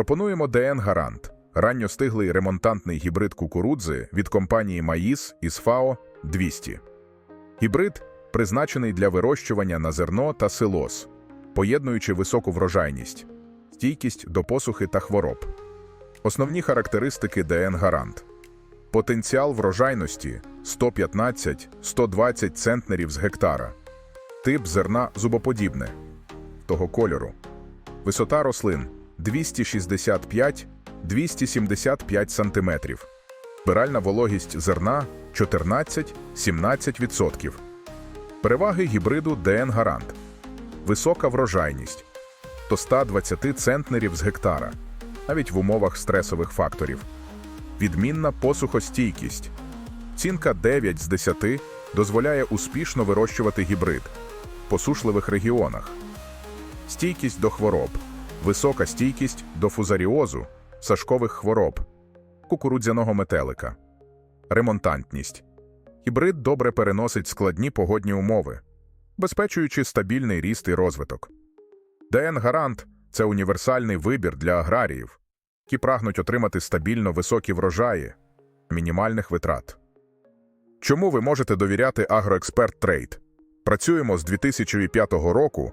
Пропонуємо ДН Гарант ранньостиглий ремонтантний гібрид кукурудзи від компанії Маїс із ФАО 200. Гібрид призначений для вирощування на зерно та силос, поєднуючи високу врожайність, стійкість до посухи та хвороб. Основні характеристики ДН Гарант. Потенціал врожайності 115-120 центнерів з гектара. Тип зерна зубоподібне того кольору. Висота рослин 265-275 см. Збиральна вологість зерна 14-17%. Переваги гібриду ДН Гарант. Висока врожайність до 120 центнерів з гектара, навіть в умовах стресових факторів. Відмінна посухостійкість. Цінка 9 з 10 дозволяє успішно вирощувати гібрид в посушливих регіонах. Стійкість до хвороб, висока стійкість до фузаріозу, сашкових хвороб, кукурудзяного метелика, ремонтантність. Гібрид добре переносить складні погодні умови, безпечуючи стабільний ріст і розвиток. ДН Гарант це універсальний вибір для аграріїв, які прагнуть отримати стабільно високі врожаї, мінімальних витрат. Чому ви можете довіряти Агроексперт Трейд? Працюємо з 2005 року